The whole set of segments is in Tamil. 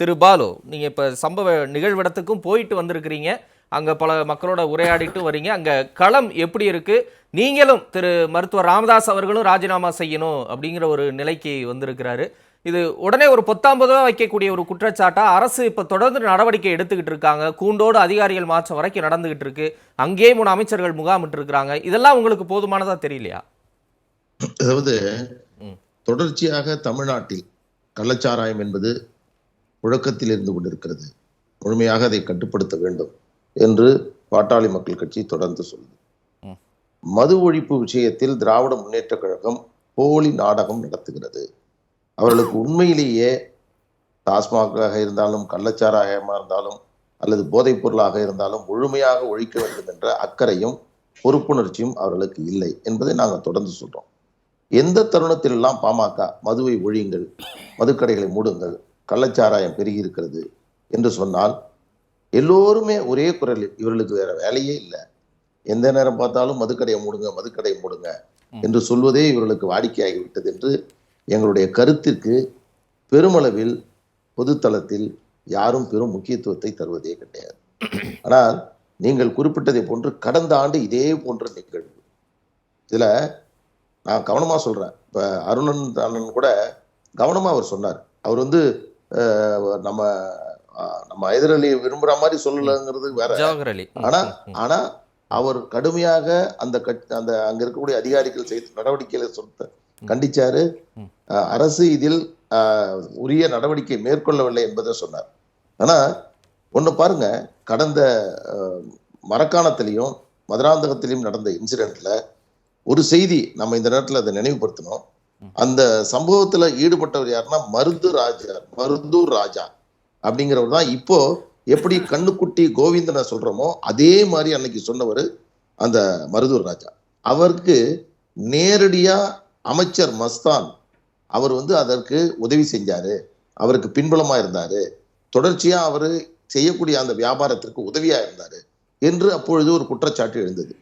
திரு பாலு நீங்க இப்ப சம்பவ நிகழ்விடத்துக்கும் போயிட்டு வந்திருக்கிறீங்க. அங்க பல மக்களோட உரையாடிட்டு வரீங்க. அங்க களம் எப்படி இருக்கு? நீங்களும் திரு மருத்துவர் ராமதாஸ் அவர்களும் ராஜினாமா செய்யணும் அப்படிங்கிற ஒரு நிலைக்கு வந்திருக்கிறாரு. இது உடனே ஒரு பொத்தாம்பதாக வைக்கக்கூடிய ஒரு குற்றச்சாட்டா? அரசு இப்ப தொடர்ந்து நடவடிக்கை எடுத்துக்கிட்டு இருக்காங்க. கூண்டோடு அதிகாரிகள் மாற்றம் வரைக்கும் நடந்துகிட்டு இருக்கு. அங்கேயே மூணு அமைச்சர்கள் முகாமிட்டு இருக்கிறாங்க இதெல்லாம் உங்களுக்கு போதுமானதா தெரியலையா? அதாவது. தொடர்ச்சியாக தமிழ்நாட்டில் கள்ளச்சாராயம் என்பது புழக்கத்தில் இருந்து கொண்டிருக்கிறது. முழுமையாக அதை கட்டுப்படுத்த வேண்டும் என்று பாட்டாளி மக்கள் கட்சி தொடர்ந்து சொல்லுது. மது ஒழிப்பு விஷயத்தில் திராவிட முன்னேற்ற கழகம் போலி நாடகம் நடத்துகிறது. அவர்களுக்கு உண்மையிலேயே டாஸ்மாகாக இருந்தாலும் கள்ளச்சாராயமாக இருந்தாலும் அல்லது போதைப் பொருளாக இருந்தாலும் முழுமையாக ஒழிக்க வேண்டும் என்ற அக்கறையும் பொறுப்புணர்ச்சியும் அவர்களுக்கு இல்லை என்பதை நாங்கள் தொடர்ந்து சொல்றோம். எந்த தருணத்திலெல்லாம் பாமக மதுவை ஒழியுங்கள் மதுக்கடைகளை மூடுங்கள் கள்ளச்சாராயம் பெருகி இருக்கிறது என்று சொன்னால் எல்லோருமே ஒரே குரலில் இவர்களுக்கு வேற வேலையே இல்லை. எந்த நேரம் பார்த்தாலும் மதுக்கடையை மூடுங்க மதுக்கடையை மூடுங்க என்று சொல்வதே இவர்களுக்கு வாடிக்கையாகிவிட்டது என்று எங்களுடைய கருத்திற்கு பெருமளவில் பொதுத்தளத்தில் யாரும் பெரும் முக்கியத்துவத்தை தருவதே கிடையாது. ஆனால் நீங்கள் குறிப்பிட்டதை போன்று கடந்த ஆண்டு இதே போன்ற நிகழ்வு. இதுல நான் கவனமா சொல்றேன். இப்ப அருணன் அண்ணன் கூட கவனமா அவர் சொன்னார். அவர் வந்து நம்ம நம்ம ஹைதரலி விரும்புற மாதிரி சொல்லலங்கிறது வேற. ஆனா. ஆனா அவர் கடுமையாக அந்த அந்த அங்க இருக்கக்கூடிய அதிகாரிகள் செய்த நடவடிக்கைகளை சொல்ல கண்டிச்சாரு. அரசு இதில் உரிய நடவடிக்கை மேற்கொள்ளவில்லை என்பதை சொன்னார். ஆனா ஒண்ணு பாருங்க கடந்த மரக்காணத்திலையும் மதுராந்தகத்திலையும் நடந்த இன்சிடென்ட்ல ஒரு செய்தி நம்ம இந்த நேரத்துல அதை நினைவுபடுத்தணும். அந்த சம்பவத்துல ஈடுபட்டவர் யாருன்னா மருது ராஜா மருதூர் ராஜா அப்படிங்கிறவர் தான். இப்போ எப்படி கண்ணுக்குட்டி கோவிந்தனை சொல்றோமோ அதே மாதிரி அன்னைக்கு சொன்னவர் அந்த மருதூர் ராஜா. அவருக்கு நேரடியா அமைச்சர் மஸ்தான் அவர் வந்து அதற்கு உதவி செஞ்சாரு. அவருக்கு பின்புலமா இருந்தாரு. தொடர்ச்சியா அவர் செய்யக்கூடிய அந்த வியாபாரத்திற்கு உதவியா இருந்தாரு என்று அப்பொழுது ஒரு குற்றச்சாட்டு எழுந்தது.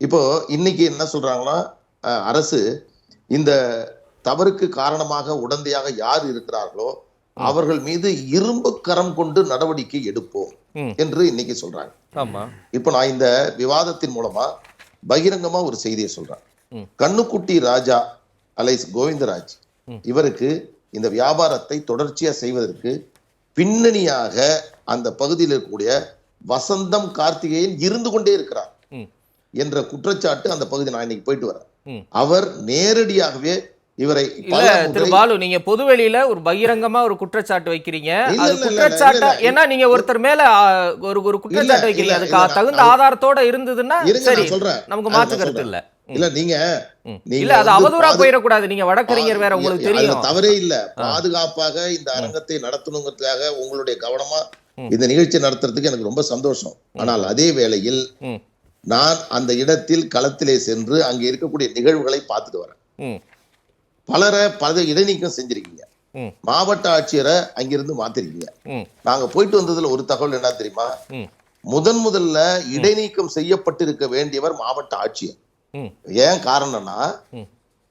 இப்போ இன்னைக்கு என்ன சொல்றாங்கன்னா அஹ், அரசு இந்த தவறுக்கு காரணமாக உடந்தையாக யார் இருக்கிறார்களோ அவர்கள் மீது இரும்பு கரம் கொண்டு நடவடிக்கை எடுப்போம். என்று இன்னைக்கு சொல்றாங்க ஆமா இப்போ நான் இந்த விவாதத்தின் மூலமா பகிரங்கமா ஒரு செய்தியை சொல்றேன். கண்ணுக்குட்டி ராஜா அலைஸ் கோவிந்தராஜ். இவருக்கு இந்த வியாபாரத்தை தொடர்ச்சியா செய்வதற்கு பின்னணியாக அந்த பகுதியில் இருக்கக்கூடிய வசந்தம் கார்த்திகேயன் இருந்து கொண்டே இருக்கிறார். என்ற குற்றச்சாட்டு அந்த பகுதி நான் இன்னைக்கு போயிட்டு வரேன். அவர் நேரடியாகவே இவரை திரு பாலு நீங்க பொதுவெளியில ஒரு பகிரங்கமா ஒரு குற்றச்சாட்டு வைக்கிறீங்க. அது குற்றச்சாட்டா. ஏன்னா நீங்க ஒருத்தர் மேல ஒரு ஒரு குற்றச்சாட்டு வைக்கிறீங்க. அதுக்கு தகுந்த ஆதாரத்தோட இருந்ததுன்னா சரி நமக்கு சொல்றேன். இல்ல. இல்ல நீங்க இல்ல அது அவதூறா போயிடக்கூடாது. நீங்க வழக்கறிஞர் வேற உங்களுக்கு தெரியும். தவறே இல்ல. பாதுகாப்பாக இந்த அரங்கத்தை நடத்தணுங்கிறதுக்காக உங்களுடைய கவனமா. இந்த நிகழ்ச்சி நடத்துறதுக்கு எனக்கு ரொம்ப சந்தோஷம். ஆனால் அதே வேளையில் நான் அந்த இடத்தில் களத்திலே சென்று அங்கே இருக்கக்கூடிய நிகழ்வுகளை பார்த்துட்டு வரேன். பலரை பல இடைநீக்கம் செஞ்சிருக்கீங்க. மாவட்ட ஆட்சியரை அங்கிருந்து மாத்திருக்கீங்க. நாங்க போயிட்டு வந்ததுல ஒரு தகவல் என்ன தெரியுமா? முதன் முதல்ல இடைநீக்கம் செய்யப்பட்டிருக்க வேண்டியவர் மாவட்ட ஆட்சியர். ஏன் காரணம்னா.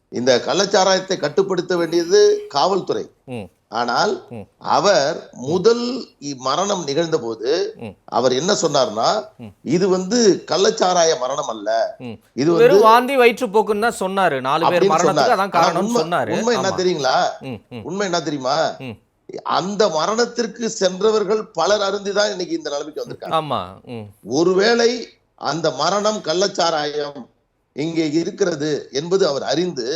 இந்த கள்ளச்சாராயத்தை கட்டுப்படுத்த வேண்டியது காவல்துறை. ஆனால். அவர் முதல் மரணம் நிகழ்ந்த போது. அவர் என்ன சொன்னார்னா. இது வந்து கள்ளச்சாராய மரணம் அல்ல. இது வந்து வாந்தி வயிற்றுப்போக்குன்னு தான் சொன்னாரு நாலு பேர் மரணத்துக்கு சொன்னார். அதான் உண்மை- சொன்னாரு உண்மை என்ன. தெரியுங்களா உண்மை என்ன தெரியுமா. அந்த மரணத்திற்கு சென்றவர்கள் பலர் அருந்திதான் இன்னைக்கு இந்த நிலைமைக்கு வந்திருக்காங்க ஆமா ஒருவேளை அந்த மரணம் கள்ளச்சாராயம் இங்கே இருக்கிறது என்பது அவர் அறிந்து.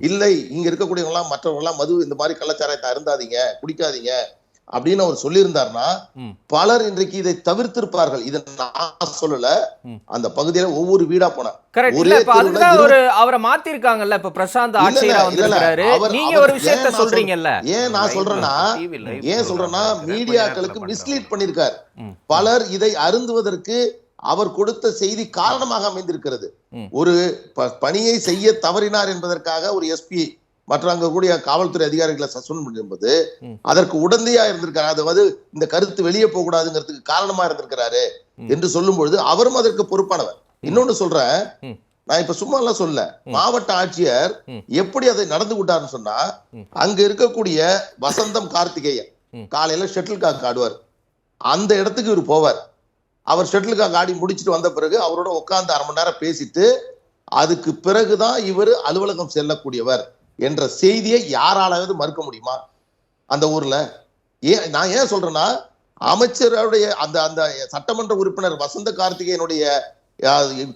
இல்லை இங்க இருக்கக்கூடியவங்க எல்லாம் மற்றவங்க எல்லாம் மது இந்த மாதிரி கள்ளச்சாராயத்தை அருந்தாதீங்க குடிக்காதீங்க அப்படின்னு அவர் சொல்லியிருந்தாருன்னா ம். பலர் இன்றைக்கு இதை தவிர்த்திருப்பார்கள். இதை நான் சொல்லல. அந்த பகுதியில ஒவ்வொரு வீடா போனேன் கரெக்ட் ஒரே அவரை மாத்திருக்காங்கல்ல இப்ப பிரசாந்த் ஆட்சியரா வந்திருக்காரு அவர்- நீங்க ஒரு விஷயத்த சொல்றீங்கல்ல? ஏன் நான் சொல்றேன்னா ஏன் சொல்றேன்னா மீடியாக்களுக்கு மிஸ்லீட் பண்ணிருக்கார். பலர் இதை அருந்துவதற்கு அவர் கொடுத்த செய்தி காரணமாக அமைந்திருக்கிறது. ஒரு பணியை செய்ய தவறினார் என்பதற்காக ஒரு எஸ்பி மற்ற அங்க கூடிய காவல்துறை அதிகாரிகளை சஸ்பெண்ட் பண்ணும்போது ம். அதற்கு உடந்தையா இருந்திருக்காரு அதாவது இந்த கருத்து வெளியே போக கூடாதுங்கிறதுக்கு காரணமா இருந்திருக்கிறாரு. என்று சொல்லும் பொழுது அவரும் அதற்கு பொறுப்பானவர் இன்னொன்னு சொல்றேன். நான் இப்ப சும்மா எல்லாம் சொல்ல. மாவட்ட ஆட்சியர். எப்படி அதை நடந்து கொண்டாருன்னு சொன்னா. அங்க இருக்கக்கூடிய வசந்தம் கார்த்திகேயன். காலையில ஷட்டில் காக் ஆடுவார் அந்த இடத்துக்கு இவர் போவார் அவர் ஷட்டில் காக் ஆடி முடிச்சிட்டு வந்த பிறகு அவரோட உட்கார்ந்து அரை மணி நேரம் பேசிட்டு அதுக்கு பிறகுதான் இவர் அலுவலகம் செல்லக்கூடியவர் என்ற செய்தியை யாராலாவது மறுக்க முடியுமா? அந்த ஊர்ல. ஏன் நான் ஏன் சொல்றேன்னா அமைச்சருடைய அந்த அந்த சட்டமன்ற உறுப்பினர் வசந்த கார்த்திகேயனுடைய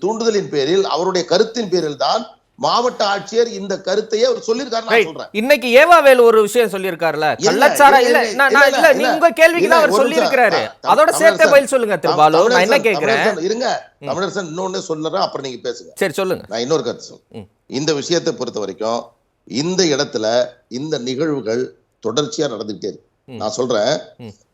தூண்டுதலின் பேரில் அவருடைய கருத்தின் பேரில் தான் மாவட்ட ஆட்சியர் இந்த கருத்தையே அவர் சொல்லியிருக்காரு நான். சொல்றேன். இன்னைக்கு ஏவா வேலு ஒரு விஷயம் சொல்லியிருக்காருல்ல இல்ல, கள்ளச்சாரா? இல்ல, நான் இல்ல, நீ உங்க கேள்விக்கு தான் அவர் ஒரு சொல்லி நிமிஷம். இருக்கிறாரு த- அதோட சேர்த்தே பதில் சொல்லுங்க திரு பாலு. நான் என்ன கேக்குறேன் இருங்க. தமிழரசன் இன்னொன்னு சொல்லுறேன் அப்புறம் நீங்க பேசுங்க. சரி சொல்லுங்க. நான் இன்னொரு கருத்து. சொல்றேன். இந்த விஷயத்தை பொறுத்த வரைக்கும் இந்த இடத்துல இந்த நிகழ்வுகள் தொடர்ச்சியா நடந்துகிட்டே இருக்கு. நான் சொல்றேன்.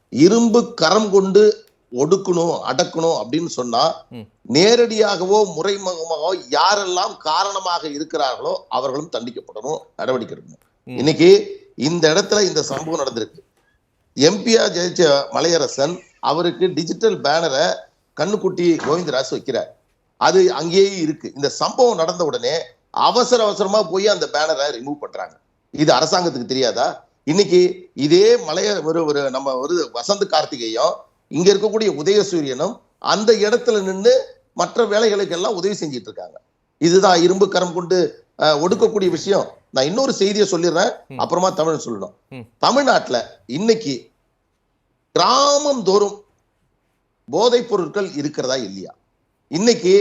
இரும்பு கரம் கொண்டு ஒடுக்கணும் அடக்கணும் அப்படின்னு சொன்னா. நேரடியாகவோ முறைமுகமாகவோ யாரெல்லாம் காரணமாக இருக்கிறார்களோ அவர்களும் தண்டிக்கப்படணும் நடவடிக்கை எடுக்கணும். இன்னைக்கு இந்த இடத்துல இந்த சம்பவம் நடந்திருக்கு. எம்பியா ஜெயிச்ச மலையரசன் அவருக்கு டிஜிட்டல் பேனரை கண்ணுக்குட்டி கோவிந்தராஜ் வைக்கிறார். அது அங்கேயே இருக்கு. இந்த சம்பவம் நடந்த உடனே அவசர அவசரமா போய் அந்த பேனரை ரிமூவ் பண்றாங்க. இது அரசாங்கத்துக்கு தெரியாதா? இன்னைக்கு இதே மலைய ஒரு ஒரு நம்ம ஒரு வசந்த் கார்த்திகேயம் இங்க இருக்கக்கூடிய உதயசூரியனும் அந்த இடத்துல நின்னு மற்ற வேலைகளுக்கு எல்லாம் உதவி செஞ்சிட்டு இருக்காங்க. இதுதான் இரும்பு கரம் கொண்டு ஒடுக்கக்கூடிய விஷயம். நான் இன்னொரு செய்தியை சொல்லிடுறேன். அப்புறமா தமிழ் சொல்லணும். தமிழ்நாட்டுல இன்னைக்கு கிராமம் தோறும் போதைப் பொருட்கள் இருக்கிறதா இல்லையா? இன்னைக்கு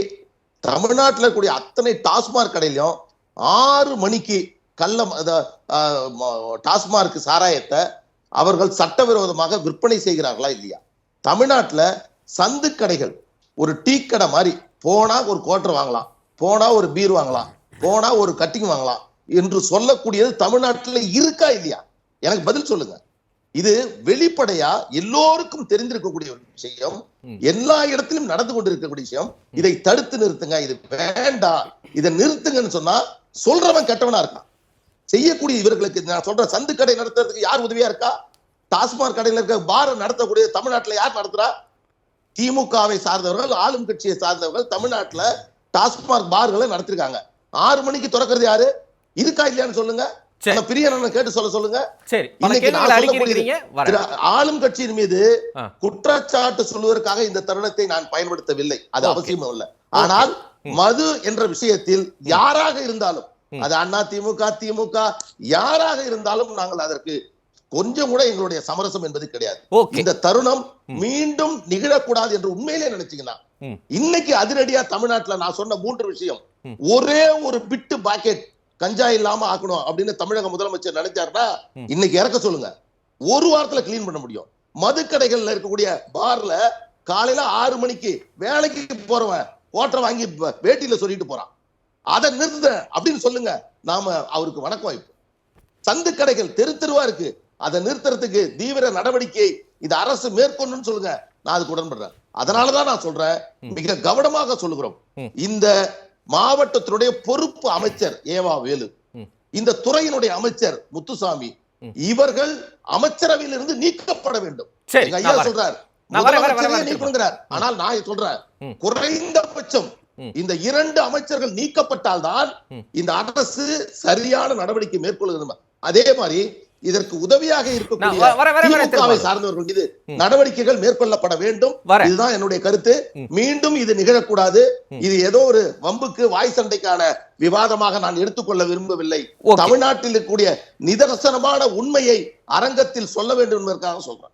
தமிழ்நாட்டுல இருக்கக்கூடிய அத்தனை டாஸ்மாக் கடையிலும் ஆறு மணிக்கு கள்ள டாஸ்மார்க் சாராயத்தை அவர்கள் சட்டவிரோதமாக விற்பனை செய்கிறார்களா இல்லையா? தமிழ்நாட்டுல சந்து கடைகள் ஒரு டீ கடை மாதிரி போனா ஒரு கோட்டர் வாங்கலாம் போனா ஒரு பீர் வாங்கலாம் போனா ஒரு கட்டிங் வாங்கலாம் என்று சொல்லக்கூடியது தமிழ்நாட்டுல இருக்கா இல்லையா? எனக்கு பதில் சொல்லுங்க. இது வெளிப்படையா எல்லோருக்கும் தெரிந்திருக்கக்கூடிய ஒரு விஷயம். எல்லா இடத்திலும் நடந்து கொண்டிருக்கக்கூடிய விஷயம். இதை தடுத்து நிறுத்துங்க இது வேண்டாம் இதை நிறுத்துங்கன்னு சொன்னா சொல்றவன் கெட்டவனா இருக்கான். செய்யக்கூடிய இவர்களுக்கு நான் சொல்ற சந்து கடை நடத்துறதுக்கு யார் உதவியா இருக்கா? டாஸ்மாக் கடையில இருக்க பார் நடத்தக்கூடிய தமிழ்நாட்டுல யார் நடத்துறா? திமுகவை சார்ந்தவர்கள் ஆளும் கட்சியை சார்ந்தவர்கள் தமிழ்நாட்டுல டாஸ்மாக் பார்களை நடத்திருக்காங்க. ஆறு மணிக்கு திறக்கிறது யாரு? இருக்கா இல்லையான்னு சொல்லுங்க. கேட்டு சொல்ல சொல்லுங்க. ஆளும் கட்சியின் மீது. குற்றச்சாட்டு சொல்வதற்காக இந்த தருணத்தை நான் பயன்படுத்தவில்லை. அது Okay. அவசியம் இல்ல. ஆனால் மது என்ற விஷயத்தில் யாராக இருந்தாலும். அது அண்ணா திமுக திமுக யாராக இருந்தாலும் நாங்கள் அதற்கு கொஞ்சம் கூட எங்களுடைய சமரசம் என்பது கிடையாது. இந்த தருணம் மீண்டும் நிகழக்கூடாது என்று உண்மையிலே நினைச்சீங்கன்னா. இன்னைக்கு அதிரடியா தமிழ்நாட்டுல நான் சொன்ன மூன்று விஷயம். ஒரே ஒரு பிட்டு பாக்கெட் கஞ்சா இல்லாம ஆக்கணும் அப்படின்னு தமிழக முதலமைச்சர் நினைச்சாருன்னா. இன்னைக்கு இறக்க சொல்லுங்க. ஒரு வாரத்துல க்ளீன் பண்ண முடியும். மதுக்கடைகள்ல இருக்கக்கூடிய பார்ல காலையில ஆறு மணிக்கு வேலைக்கு போறவன் ஓட்டரை வாங்கி வேட்டியில சொல்லிட்டு போறான். அதை நிறுத்த அப்படின்னு சொல்லுங்க. நாம அவருக்கு வணக்கம் வாய்ப்பு சந்து கடைகள் தெரு தெருவா இருக்கு. அதை நிறுத்துறதுக்கு தீவிர நடவடிக்கை இது அரசு மேற்கொண்டுன்னு சொல்லுங்க நான் அதுக்கு உடன்படுறேன் அதனாலதான் நான் சொல்றேன் மிக கவனமாக சொல்லுகிறோம். இந்த மாவட்டத்தினுடைய பொறுப்பு அமைச்சர் ஏவா வேலு. இந்த துறையினுடைய அமைச்சர் முத்துசாமி. இவர்கள் அமைச்சரவையில் இருந்து நீக்கப்பட வேண்டும் எங்க ஐயா. சொல்றார் நீக்கணுங்கிறார் ஆனால் நான் சொல்றேன். குறைந்தபட்சம். இந்த இரண்டு அமைச்சர்கள் நீக்கப்பட்டால்தான். இந்த அரசு சரியான நடவடிக்கை மேற்கொள்கிறது அதே மாதிரி இதற்கு உதவியாக இருக்கக்கூடிய. சார்ந்தவர்கள் மீது. நடவடிக்கைகள் மேற்கொள்ளப்பட வேண்டும். இதுதான் என்னுடைய கருத்து. மீண்டும் இது நிகழக்கூடாது. இது ஏதோ ஒரு வம்புக்கு வாய் சண்டைக்கான விவாதமாக நான் எடுத்துக்கொள்ள விரும்பவில்லை. தமிழ்நாட்டில் இருக்கக்கூடிய நிதர்சனமான உண்மையை அரங்கத்தில் சொல்ல வேண்டும் என்பதற்காக சொல்றேன்